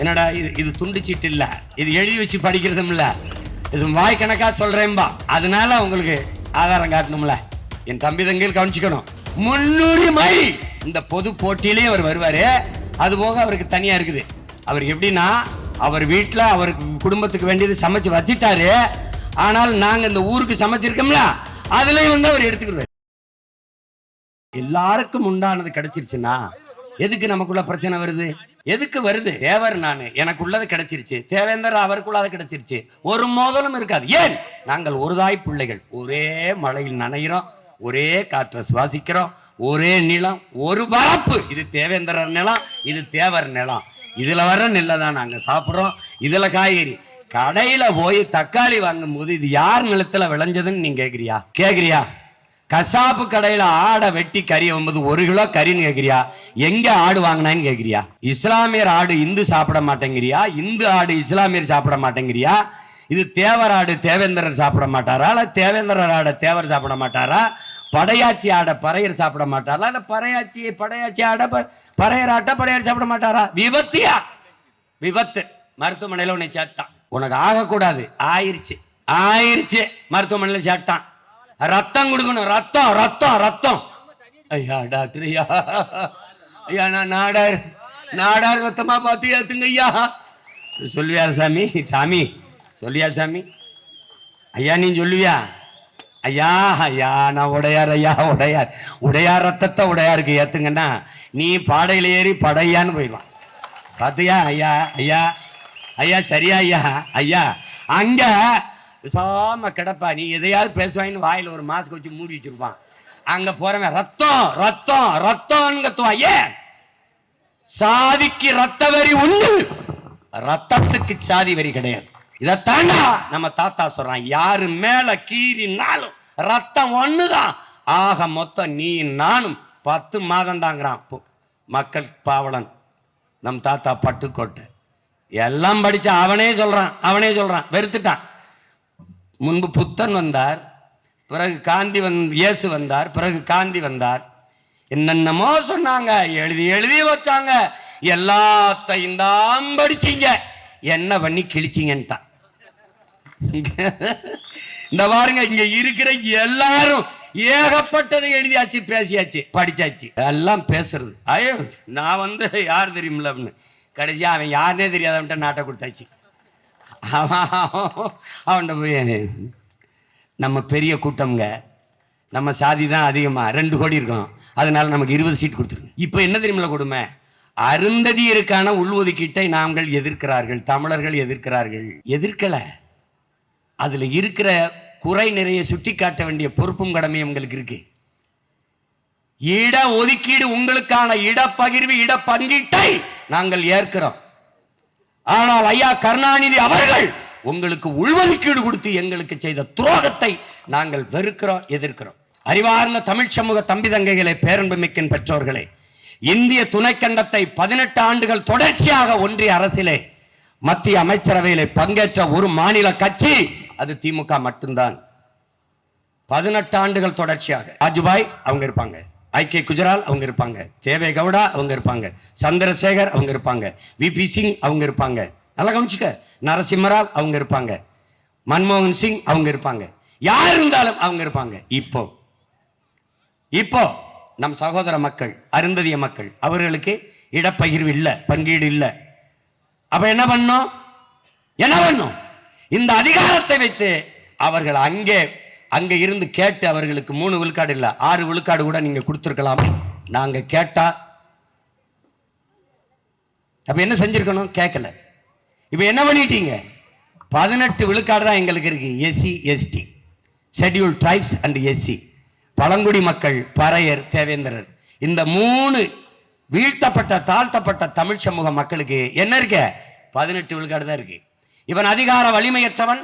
என்னடா இது இது துண்டு இல்லை இது எழுதி வச்சு படிக்கிறதும் இல்லை இது வாய் கணக்கா சொல்றேன்பா. அதனால உங்களுக்கு ஆதாரம் காட்டணும்ல. என் தம்பி தங்கையில் கவனிச்சுக்கணும். முன்னுரிமை இந்த பொது போட்டியிலே அவர் வருவார். அது போக அவருக்கு தனியாக இருக்குது. அவர் எப்படின்னா அவர் வீட்டில் அவருக்கு குடும்பத்துக்கு வேண்டியது சமைச்சு வச்சிட்டாரு. ஆனால் நாங்கள் இந்த ஊருக்கு சமைச்சிருக்கோம்ல அதுலேயும் வந்து அவர் எடுத்துக்கிடுவார். எல்லாருக்கும் உண்டானது கிடைச்சிருச்சுன்னா எதுக்கு நமக்குள்ள பிரச்சனை வருது? எதுக்கு வருது? தேவர் நானு. எனக்குள்ளது கிடைச்சிருச்சு. தேவேந்தர் அவருக்குள்ளது கிடைச்சிருச்சு. ஒரு மோதலும் இருக்காது. ஏன்? நாங்கள் ஒரு தாய் பிள்ளைகள். ஒரே மழையில் நனைகிறோம் ஒரே காற்றை சுவாசிக்கிறோம். ஒரே நிலம். ஒரு பரப்பு. இது தேவேந்திரர் நிலம். இது தேவர் நிலம். இதுல வர நெல்லை தான் நாங்க சாப்பிடுறோம். இதுல காய்கறி. கடையில போய் தக்காளி வாங்கும் போது இது யார் நிலத்துல விளைஞ்சதுன்னு நீங்க கேக்குறியா? கேக்குறியா? கசாப்பு கடையில ஆடை வெட்டி கறி வரும்போது ஒரு கிலோ கறின்னு கேக்குறியா? எங்க ஆடு வாங்கினான்னு கேக்குறியா? இஸ்லாமியர் ஆடு இந்து சாப்பிட மாட்டேங்கிறியா? இந்து ஆடு இஸ்லாமியர் சாப்பிட மாட்டேங்கிறியா? இது தேவர் ஆடு தேவேந்திரர் சாப்பிட மாட்டாரா? இல்ல தேவேந்திரர் ஆடை தேவர் சாப்பிட மாட்டாரா? படையாச்சி ஆடை பறையர் சாப்பிட மாட்டாரா? இல்ல பறையாச்சி படையாச்சி ஆடை ப- பறையர் ஆட்டை படையர் சாப்பிட மாட்டாரா? விபத்தியா? விபத்து. மருத்துவமனையில உன்னை சேர்த்தான். உனக்கு ஆகக்கூடாது. ஆயிருச்சு. ஆயிருச்சு. மருத்துவமனையில சேர்த்தான். ரத்தம் கொடுக்கணும். ரத்தம் ரத்தம் ரத்தம். ஐயா டாக்டர் ஐயா. ஐயா நான் நாடார் நாடார் ரத்தமா பார்த்து ஏத்துங்க ஐயா. சொல்லுவியா சாமி? சாமி சொல்லியா சாமி? ஐயா நீ சொல்லுவியா? ஐயா ஐயா நான் உடையார் ஐயா உடையார். உடையார் ரத்தத்தை உடையாருக்கு ஏத்துங்கன்னா நீ பாடையில் ஏறி படையான்னு போயிடுவான். பாத்தியா ஐயா ஐயா? ஐயா சரியா ஐயா? ஐயா அங்க சாம கிடப்பா. நீ எதையாவது பேசுவாங்கன்னு வாயில ஒரு மாஸ்க் வச்சு மூடி வச்சிருப்பான். அங்க போறவன் ரத்தம் ரத்தம் ரத்தம்னு கத்துவான் ஏன் சாதிக்கு ரத்த வரி உண்டு. ரத்தத்துக்கு சாதி வரி கிடையாது. இதைத்தாண்டா நம்ம தாத்தா சொல்றான். யாரு மேல கீறினாலும் ரத்தம் ஒண்ணுதான். ஆக மொத்தம் நீ நானும் பத்து மாதம் தாங்கிறான் மக்கள் பாவலன். நம் தாத்தா பட்டுக்கோட்டை. எல்லாம் படிச்ச அவனே சொல்றான் அவனே சொல்றான். வெறுத்துட்டான். முன்பு புத்தன் வந்தார் பிறகு காந்தி வந் இயேசு வந்தார் பிறகு காந்தி வந்தார். என்னென்னமோ சொன்னாங்க எழுதி எழுதி வச்சாங்க. எல்லாத்தையும் தான் படிச்சீங்க. என்ன பண்ணி கிழிச்சிங்கன்ட்டான். இந்த பாருங்க இங்க இருக்கிற எல்லாரும் ஏகப்பட்டதை எழுதியாச்சு பேசியாச்சு படிச்சாச்சு. எல்லாம் பேசுறது. ஐயோ நான் வந்து யார் தெரியுமில்ல அப்படின்னு கடைசியா அவன் யாருனே தெரியாதவன்ட்ட நாட்டை கொடுத்தாச்சு. அவன்கிட்ட போய் நம்ம பெரிய கூட்டம்ங்க. நம்ம சாதி தான் அதிகமா. ரெண்டு கோடி இருக்கோம் அதனால நமக்கு இருபது சீட் கொடுத்துருக்கு இப்போ என்ன தெரியுமில்ல கொடுமை? அருந்ததியருக்கான உள்ஒதுக்கீட்டை நாங்கள் எதிர்க்கிறார்கள். தமிழர்கள் எதிர்க்கிறார்கள். எதிர்க்கலை. அதில் இருக்கிற குறை நிறைய சுட்டி காட்ட வேண்டிய பொறுப்பும் கடமையும் உங்களுக்கு இருக்கு. இட ஒதுக்கீடு உங்களுக்கான இடப்பகிர்வு இட பங்கீட்டை நாங்கள் ஏற்கிறோம். ஆனால் ஐயா கருணாநிதி அவர்கள் உங்களுக்கு உள்ஒதுக்கீடு கொடுத்து எங்களுக்கு செய்த துரோகத்தை நாங்கள் வெறுக்கிறோம் எதிர்க்கிறோம். அறிவார்ந்த தமிழ் சமூக தம்பி தங்கைகளை பேரன்புமிக்கின் பெற்றோர்களே இந்திய துணைக்கண்டத்தை பதினெட்டு ஆண்டுகள் தொடர்ச்சியாக ஒன்றிய அரசிலே மத்திய அமைச்சரவையிலே பங்கேற்ற ஒரு மாநில கட்சி அது திமுக மட்டும்தான். பதினெட்டு ஆண்டுகள் தொடர்ச்சியாக. ராஜுபாய் அவங்க இருப்பாங்க. ஐ.கே. குஜரால் அவங்க இருப்பாங்க. தேவே கவுடா அவங்க இருப்பாங்க. சந்திரசேகர் அவங்க இருப்பாங்க. விபி சிங் அவங்க இருப்பாங்க. நல்லா கவனிச்சுக்க. நரசிம்மராவ் அவங்க இருப்பாங்க. மன்மோகன் சிங் அவங்க இருப்பாங்க. யார் இருந்தாலும் அவங்க இருப்பாங்க. இப்போ. இப்போ நம் சகோதர மக்கள் அருந்ததிய மக்கள் அவர்களுக்கு இடப்பகிர்வு இல்லை பங்கீடு இல்லை. அப்ப என்ன பண்ணோம் என்ன பண்ணும் இந்த அதிகாரத்தை வைத்து அவர்கள் அங்கே அங்க இருந்து கேட்டு அவர்களுக்கு மூணு விழுக்காடு இல்ல ஆறு விழுக்காடு கூட நீங்க கொடுத்துருக்கலாம். நாங்க கேட்டா அப்ப என்ன செஞ்சிருக்கணும்? கேட்கல இப்ப என்ன பண்ணிட்டீங்க? பதினெட்டு விழுக்காடு தான் எங்களுக்கு இருக்கு. SC ST schedule tribes and SC பழங்குடி மக்கள் பறையர் தேவேந்திரர். இந்த மூணு வீழ்த்தப்பட்ட தாழ்த்தப்பட்ட தமிழ் சமூக மக்களுக்கு என்ன இருக்க? பதினெட்டு விழுக்காடு தான் இருக்கு. இவன் அதிகார வலிமையற்றவன்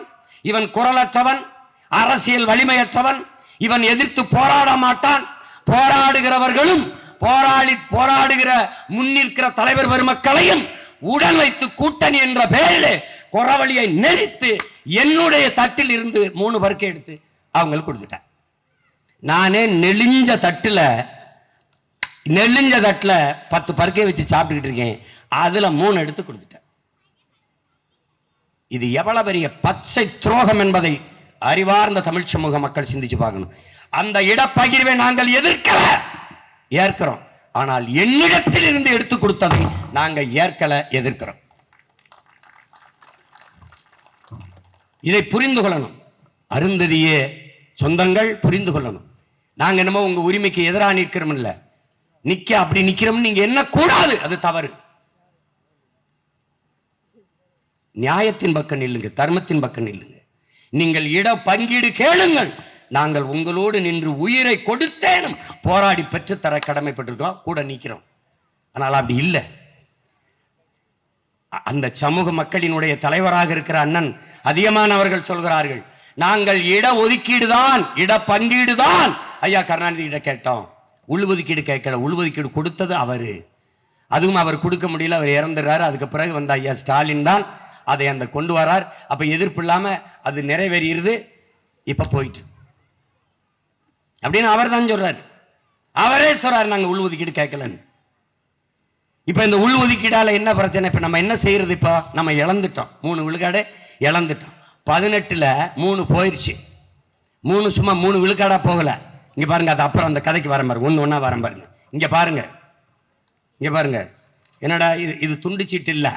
இவன் குரலற்றவன் அரசியல் வலிமையற்றவன் இவன் எதிர்த்து போராட மாட்டான். போராடுகிறவர்களும் போராடி போராடுகிற முன்னிற்கிற தலைவர் பெருமக்களையும் உடன் வைத்து கூட்டணி என்ற பெயரிலே குறவழியை நெறித்து என்னுடைய தட்டில் இருந்து மூணு பருக்கை எடுத்து அவங்களுக்கு கொடுத்துட்டேன். நானே நெளிஞ்ச தட்டுல நெளிஞ்ச தட்டுல பத்து பருக்கை வச்சு சாப்பிட்டுக்கிட்டு இருக்கேன். அதுல மூணு எடுத்து கொடுத்துட்டேன். இது எவ்வளவு பெரிய பச்சை துரோகம் என்பதை அறிவார்ந்த தமிழ் சமூக மக்கள் சிந்திச்சு பார்க்கணும். அந்த இடப்பகிர்வை நாங்கள் எதிர்க்கல. ஏற்கிறோம். ஆனால் என்னிடத்தில் இருந்து எடுத்து கொடுத்ததை நாங்க ஏற்கல எதிர்க்கிறோம். இதை புரிந்து கொள்ளணும். அருந்ததியே சொந்தங்கள் புரிந்து கொள்ளணும். நாங்க என்னமோ உங்க உரிமைக்கு எதிராக நிற்கிறோம் இல்ல. நிக்க அப்படி நிக்கிறோம் நீங்க என்ன கூடாது அது தவறு. நியாயத்தின் பக்கம் நில்லுங்க தர்மத்தின் பக்கம் நில்லுங்க. நீங்கள் இட பங்கீடு கேளுங்கள். நாங்கள் உங்களோடு நின்று உயிரை கொடுத்தேனும். போராடி பெற்று தர கடமைப்பட்டிருக்கோம். கூட நிற்கிறோம் ஆனால் அப்படி இல்லை. அந்த சமூக மக்களினுடைய தலைவராக இருக்கிற அண்ணன் அதிகமானவர்கள் சொல்கிறார்கள் நாங்கள் இட ஒதுக்கீடு தான் இட பங்கீடு தான். ஐயா கருணாநிதி இட கேட்டோம். உள்ஒதுக்கீடு கேட்கல. உள்ஒதுக்கீடு கொடுத்தது அவரு. அதுவும் அவர் கொடுக்க முடியல. அவர் இறந்துறாரு அதுக்கு பிறகு வந்த ஐயா ஸ்டாலின் தான் அதை அந்த கொண்டு வரார். அப்ப எதிர்ப்பு இல்லாம அது நிறைவேறிடுது இப்ப போயிட்டு. அப்படின்னு அவர் தான் சொல்றாரு. அவரே சொல்றாரு நாங்க உள்ஒதுக்கீடு கேட்கலன்னு. இப்ப இந்த உள் ஒதுக்கீடால என்ன பிரச்சனை? இப்ப நம்ம என்ன செய்யறது இப்போ? நம்ம இழந்துட்டோம். மூணு விழுக்காடு இழந்துட்டோம். பதினெட்டுல மூணு போயிருச்சு. மூணு சும்மா மூணு விழுக்காடா போகல. இங்க பாருங்க அது அப்புறம் அந்த கதைக்கு வரேன் பாருங்க. ஒன்று ஒன்றா வரேன் பாருங்க. இங்க பாருங்க. இங்க பாருங்க. என்னடா இது? இது துண்டுச்சீட்டு இல்லை.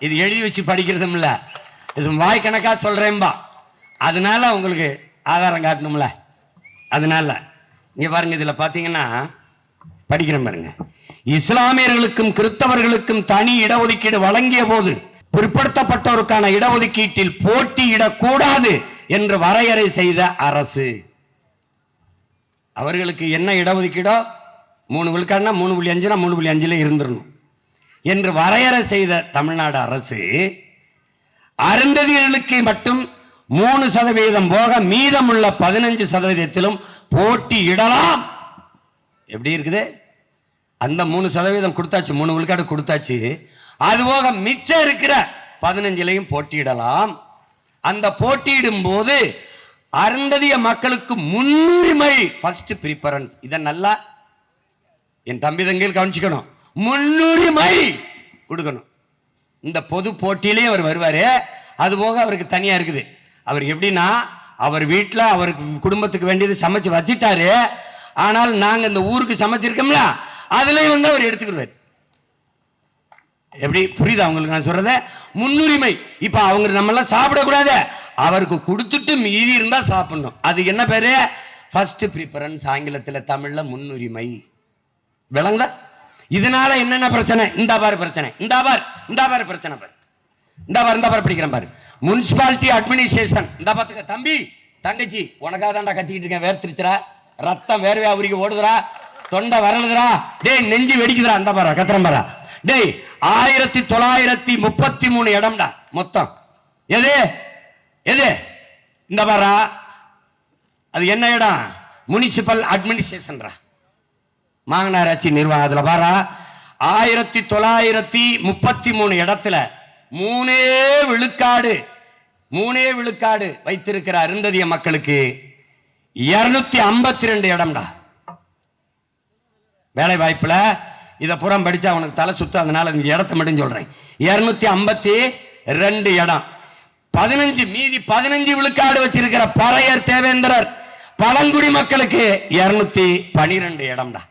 இது எழுதி வச்சு படிக்கிறதும் இல்லை இது வாய் கணக்கா சொல்றேன்பா. அதனால உங்களுக்கு ஆதாரம் காட்டணும்ல. அதனால. இங்க பாருங்க இதுல பாத்தீங்கன்னா படிக்கிறேன் பாருங்க. இஸ்லாமியர்களுக்கும் கிறிஸ்தவர்களுக்கும் தனி இடஒதுக்கீடு வழங்கிய போது பிற்படுத்தப்பட்டோருக்கான இடஒதுக்கீட்டில் போட்டியிடக்கூடாது என்று வரையறை செய்த அரசு. அவர்களுக்கு என்ன இடஒதுக்கீடோ? மூணு விழுக்காடுனா மூணு புள்ளி அஞ்சுனா மூணு புள்ளி அஞ்சுல இருந்துடணும் என்று வரையறை செய்த தமிழ்நாடு அரசு அருந்ததிகளுக்கு மட்டும் மூணு சதவீதம் போக மீதம் உள்ள பதினஞ்சு சதவீதத்திலும் போட்டியிடலாம் எப்படி இருக்குது? அந்த மூணு சதவீதம் கொடுத்தாச்சு மூணு விழுக்காடு கொடுத்தாச்சு. அது போக மிச்சம் இருக்கிற பதினஞ்சுலையும் போட்டியிடலாம். அந்த போட்டியிடும் போது அருந்ததிய மக்களுக்கு முன்னுரிமை ஃபர்ஸ்ட் ப்ரிஃபரன்ஸ் இதை நல்லா என் தம்பி தங்கையில் கவனிச்சுக்கணும். முன்னுரிமை கொடுக்கணும். இந்த பொது போட்டியிலையும் அவர் வருவாரு. அது போக அவருக்கு தனியாக இருக்குது. அவர் எப்படின்னா அவர் வீட்டில் அவருக்கு குடும்பத்துக்கு வேண்டியது சமைச்சு வச்சிட்டாரு. ஆனால் நாங்கள் இந்த ஊருக்கு சமைச்சிருக்கோம்ல அதுலேயும் வந்து அவர் எடுத்துக்கிடுவார் எப்படி? புரியுதா அவங்களுக்கு நான் சொல்றத? முன்னுரிமை இப்போ அவங்க நம்ம எல்லாம் சாப்பிடக்கூடாது. அவருக்கு கொடுத்துட்டு மீதி இருந்தால் சாப்பிடணும். அது என்ன பேரு? ஃபர்ஸ்ட் ப்ரிஃபரன்ஸ் ஆங்கிலத்தில் தமிழ்ல முன்னுரிமை விளங்குதா இதனால என்னென்ன பிரச்சனை? இந்த பாரு பிரச்சனை. இந்த பார். இந்த பாரு பிரச்சனை பாரு. இந்த பாரு இந்த பாரு படிக்கிறேன் பாரு. முனிசிபாலிட்டி அட்மினிஸ்ட்ரேஷன் இந்த பார்த்துக்க தம்பி தங்கச்சி உனக்காக தான்டா கத்திக்கிட்டு இருக்கேன். வேர்த்திருச்சுரா ரத்தம் வேர்வையா உரிக்க ஓடுதுடா. தொண்டை வரலுதுடா. டேய் நெஞ்சு வெடிக்குதுரா இந்த பாரா கத்திரம் பாரா. டேய் ஆயிரத்தி தொள்ளாயிரத்தி முப்பத்தி மூணு இடம்டா மொத்தம். எது? எது? இந்த பாரா? அது என்ன இடம்? முனிசிபல் அட்மினிஸ்ட்ரேஷன்ரா மாங்கனாராட்சி நிர்வாகம் அதுல பாரா ஆயிரத்தி தொள்ளாயிரத்தி முப்பத்தி மூணு இடத்துல மூணே விழுக்காடு மூணே விழுக்காடு வைத்திருக்கிற அருந்ததிய மக்களுக்கு. இருநூத்தி ஐம்பத்தி ரெண்டு இடம்டா. வேலை வாய்ப்புல இத புறம் படிச்சா உனக்கு தலை சுத்தம் அதனால இந்த இடத்த மட்டும் சொல்றேன். இருநூத்தி ஐம்பத்தி ரெண்டு இடம். பதினஞ்சு மீதி பதினஞ்சு விழுக்காடு வச்சிருக்கிற பறையர் தேவேந்திரர் பழங்குடி மக்களுக்கு இருநூத்தி பனிரெண்டு இடம்டா.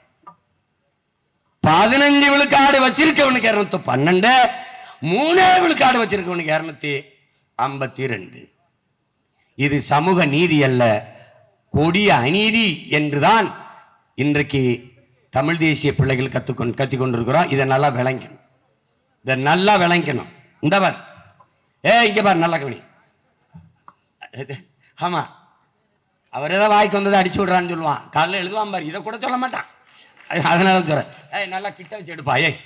பதினஞ்சு விழுக்காடு வச்சிருக்கவனுக்கு இரநூத்தி பன்னெண்டு மூணே விழுக்காடு வச்சிருக்கவனுக்கு இரநூத்தி ஐம்பத்தி ரெண்டு இது சமூக நீதி அல்ல கொடிய அநீதி என்றுதான் இன்றைக்கு தமிழ் தேசிய பிள்ளைகள் கத்துக்கொண்டு கத்தி கொண்டிருக்கிறோம். இதை நல்லா விளங்கணும். இதை நல்லா விளங்கணும். இந்த பார். ஏ இங்க பார் நல்லா கவனி. ஆமா. அவர் ஏதாவது வாய்க்கு வந்ததை அடிச்சு விடுறான்னு சொல்லுவான். காலைல எழுதுவான் பாரு. இதை கூட சொல்ல மாட்டான். அதனால சொல்றேன். ஏய் நல்லா கிட்ட வச்சு எடுப்பா ஏய்.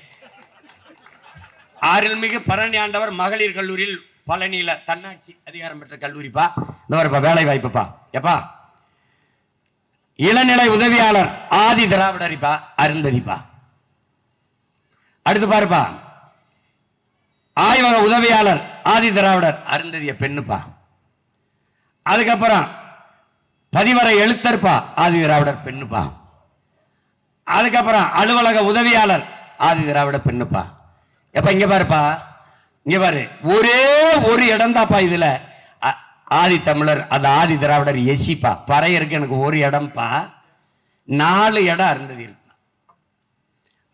ஆறில்மிகு பழனி ஆண்டவர் மகளிர் கல்லூரியில் பழனியில தன்னாட்சி அதிகாரம் பெற்ற கல்லூரிப்பா. இந்த வரப்பா வேலை வாய்ப்புப்பா. எப்பா? இளநிலை உதவியாளர் ஆதி திராவிடரிப்பா அருந்ததிப்பா. அடுத்து பாருப்பா. ஆய்வக உதவியாளர் ஆதி திராவிடர் அருந்ததிய பெண்ணுப்பா. அதுக்கப்புறம் பதிவரை எழுத்தர்ப்பா ஆதி திராவிடர் பெண்ணுப்பா. அதுக்கப்புறம் அலுவலக உதவியாளர். ஆதி திராவிட பெண்ணுப்பா. எப்ப இங்க பாருப்பா. இங்க பாரு. ஒரே ஒரு இடம் தாப்பா இதுல ஆதி தமிழர் அந்த ஆதி திராவிடர் எசிப்பா. பறையருக்கு எனக்கு ஒரு இடம்ப்பா. நாலு இடம் இருந்தது இருக்கு.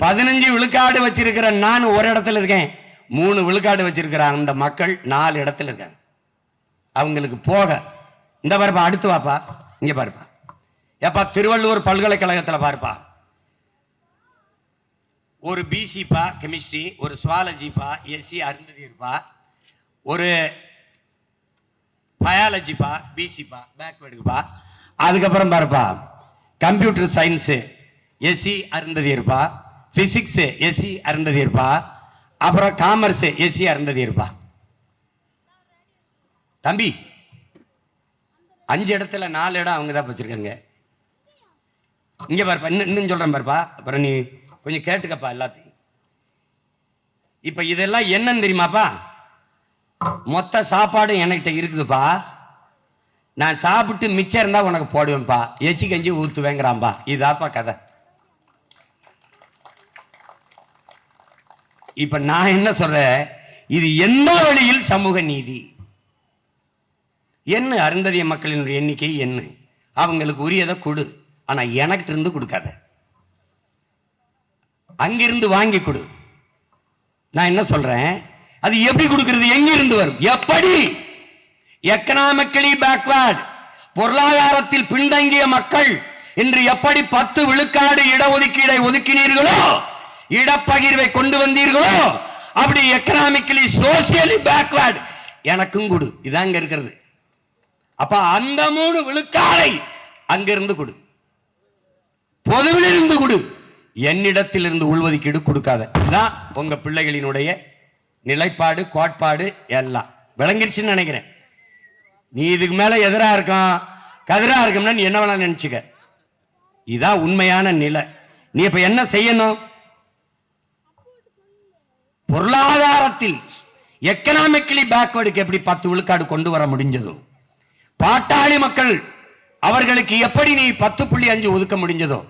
பதினஞ்சு விழுக்காடு வச்சிருக்கிற நான் ஒரு இடத்துல இருக்கேன். மூணு விழுக்காடு வச்சிருக்கிற அந்த மக்கள் நாலு இடத்துல இருக்காங்க. அவங்களுக்கு போக. இந்த பாருப்பா அடுத்து வாப்பா. இங்க பாருப்பா. ஏப்பா திருவள்ளுவர் பல்கலைக்கழகத்துல பாருப்பா. ஒரு பிசிப்பா கெமிஸ்ட்ரி ஒரு சுவாலஜிப்பா எஸ்சி அருந்ததியர்ப்பா ஒரு பயாலஜிப்பா பிசிப்பா பேக்வேர்டுப்பா அதுக்கப்புறம் பாருப்பா கம்ப்யூட்டர் சயின்ஸு எஸ்சி அருந்ததியர்ப்பா ஃபிசிக்ஸு எஸ்சி அருந்ததியர்ப்பா அப்புறம் காமர்ஸ் எஸ்சி அருந்ததியர்ப்பா தம்பி அஞ்சு இடத்துல நாலு இடம் அவங்க தான் வச்சுருக்காங்க. இங்கே பாருப்பா இன்னும் இன்னும் சொல்கிறேன் பாருப்பா. அப்புறம் நீ கொஞ்சம் கேட்டுக்கப்பா எல்லாத்தையும். இப்ப இதெல்லாம் என்னன்னு தெரியுமாப்பா? மொத்த சாப்பாடும் என்கிட்ட இருக்குதுப்பா. நான் சாப்பிட்டு மிச்சம் இருந்தா உனக்கு போடுவேன்ப்பா. எச்சி கஞ்சி ஊத்துவேங்கிறான்பா இதாப்பா கதை. இப்ப நான் என்ன சொல்றேன்? இது எந்த வழியில் சமூக நீதி? என்ன அருந்ததிய மக்களினுடைய எண்ணிக்கை என்ன? அவங்களுக்கு உரியதை கொடு. ஆனா எனக்கு இருந்து கொடுக்காத. அங்கிருந்து வாங்கி கொடு. நான் என்ன சொல்றேன்? அது எப்படி கொடுக்கிறது? எங்கிருந்து வரும்? எப்படி? எக்கனாமிக்கலி பேக்வேர்ட் பொருளாதாரத்தில் பின்தங்கிய மக்கள் இன்று எப்படி பத்து விழுக்காடு இடஒதுக்கீடை ஒதுக்கினீர்களோ இடப்பகிர்வை கொண்டு வந்தீர்களோ அப்படி எக்கனாமிக்கலி சோசியலி பேக்வேர்டு எனக்கும் கொடு. இதாங்க இருக்கிறது. அப்ப அந்த மூணு விழுக்காடை அங்கிருந்து கொடு. பொதுவில் இருந்து கொடு. என்னிடத்திலிருந்து உள்ஒதுக்கீடு கொடுக்காத. இதுதான் உங்க பிள்ளைகளினுடைய நிலைப்பாடு கோட்பாடு எல்லாம். விளங்கிருச்சுன்னு நினைக்கிறேன். நீ இதுக்கு மேல எதிரா இருக்கும் கதிரா இருக்கும்னா நீ என்ன வேணா நினைச்சுக்க. இதான் உண்மையான நிலை. நீ இப்ப என்ன செய்யணும்? பொருளாதாரத்தில் எக்கனாமிக்கலி பேக்வேர்டுக்கு எப்படி பத்து விழுக்காடு கொண்டு வர முடிஞ்சதோ பாட்டாளி மக்கள் அவர்களுக்கு எப்படி நீ பத்து புள்ளி அஞ்சு ஒதுக்க முடிஞ்சதோ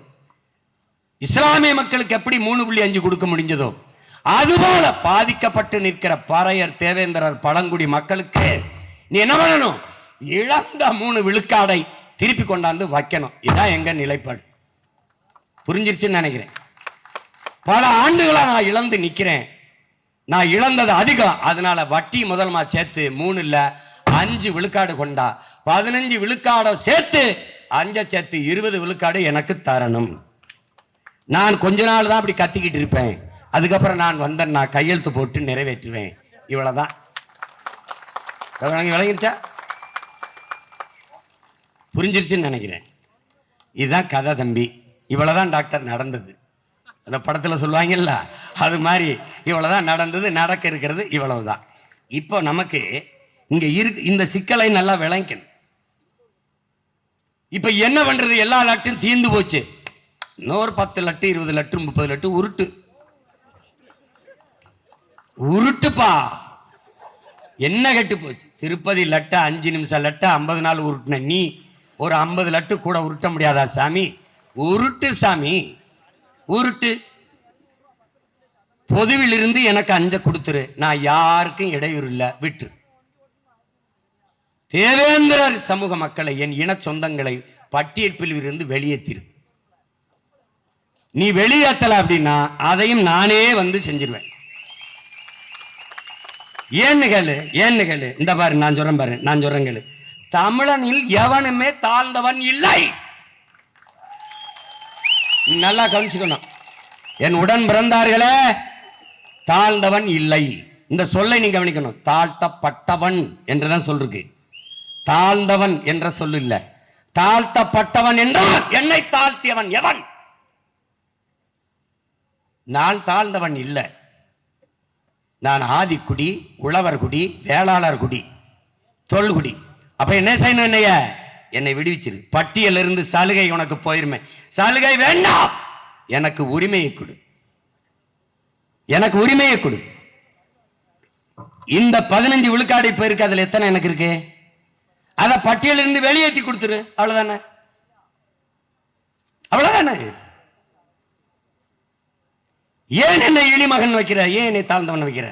இஸ்லாமிய மக்களுக்கு எப்படி மூணு புள்ளி அஞ்சு கொடுக்க முடிஞ்சதோ அதுபோல பாதிக்கப்பட்டு நிற்கிற பறையர் தேவேந்திரர் பழங்குடி மக்களுக்கு நீ என்ன பண்ணணும்? இழந்த மூணு விழுக்காடை திருப்பி கொண்டாந்து வைக்கணும். இதான் எங்க நிலைப்பாடு. புரிஞ்சிருச்சுன்னு நினைக்கிறேன். பல ஆண்டுகளா நான் இழந்து நிக்கிறேன். நான் இழந்தது அதிகம். அதனால வட்டி முதல்மா சேர்த்து மூணு இல்லை அஞ்சு விழுக்காடு கொண்டா பதினஞ்சு விழுக்காடை சேர்த்து அஞ்ச சேர்த்து இருபது விழுக்காடு எனக்கு தரணும். நான் கொஞ்ச நாள் தான் அப்படி கத்திக்கிட்டு இருப்பேன். அதுக்கப்புறம் நான் வந்தேன் நான் கையெழுத்து போட்டு நிறைவேற்றுவேன். இவ்வளவுதான். விளங்கிருச்சா? புரிஞ்சிருச்சுன்னு நினைக்கிறேன். இதுதான் கதை தம்பி. இவ்வளவுதான் டாக்டர் நடந்தது. அந்த படத்தில் சொல்லுவாங்கல்ல அது மாதிரி இவ்வளவுதான் நடந்தது நடக்க இருக்கிறது இவ்வளவுதான். இப்போ நமக்கு இங்கே இருக்கு இந்த சிக்கலை நல்லா விளங்கணும். இப்போ என்ன பண்ணுறது எல்லா டாக்டரும் தீர்ந்து போச்சு. இன்னொரு பத்து லட்டு இருபது லட்டு முப்பது லட்டு உருட்டு. உருட்டுப்பா. என்ன கெட்டு போச்சு? திருப்பதி லட்ட அஞ்சு நிமிஷம் லட்ட ஐம்பது நாள் உருட்டுன நீ. ஒரு ஐம்பது லட்டு கூட உருட்ட முடியாதா சாமி? உருட்டு சாமி. உருட்டு. பொதுவில் இருந்து எனக்கு அஞ்ச கொடுத்துரு. நான் யாருக்கும் இடையூறு இல்லை. விட்டு தேவேந்திரர் சமூக மக்களை என் இன சொந்தங்களை பட்டியல் பிரிவிலிருந்து வெளியேற்றிரு நீ வெளியேற்றல அப்படின்னா அதையும் நானே வந்து செஞ்சிருவேன். ஏன்னு கேளு ஏன்னு கேளு. இந்த பாரு நான் சொல்றேன் பாரு நான் சொல்றேன் கேளு. தமிழனில் எவனுமே தாழ்ந்தவன் இல்லை. நீ நல்லா கவனிச்சுக்கணும். என் உடன் பிறந்தார்களே தாழ்ந்தவன் இல்லை. இந்த சொல்லை நீ கவனிக்கணும். தாழ்த்தப்பட்டவன் என்றுதான் சொல்லிருக்கு தாழ்ந்தவன் என்ற சொல்லு இல்ல தாழ்த்தப்பட்டவன் என்றால் என்னை தாழ்த்தியவன் எவன்? நான் தாழ்ந்தவன் இல்லை. நான் ஆதிக்குடி உழவர் குடி வேளாளர் குடி தொல்குடி அப்ப என்ன செய்யணும் என்னைய? என்னை விடுவிச்சிரு. பட்டியலிருந்து இருந்து சலுகை உனக்கு போயிருமே. சலுகை வேண்டாம்! எனக்கு உரிமையை கொடு. எனக்கு உரிமையை கொடு. இந்த பதினஞ்சு விழுக்காடு இப்ப இருக்கு அதுல எத்தனை எனக்கு இருக்கு? அதை பட்டியலிருந்து இருந்து வெளியேற்றி கொடுத்துரு. அவ்வளவுதானே? அவ்வளவுதானே? ஏன் என்னை இழிமகன் வைக்கிற ஏன் என்னை தாழ்ந்தவன் வைக்கிற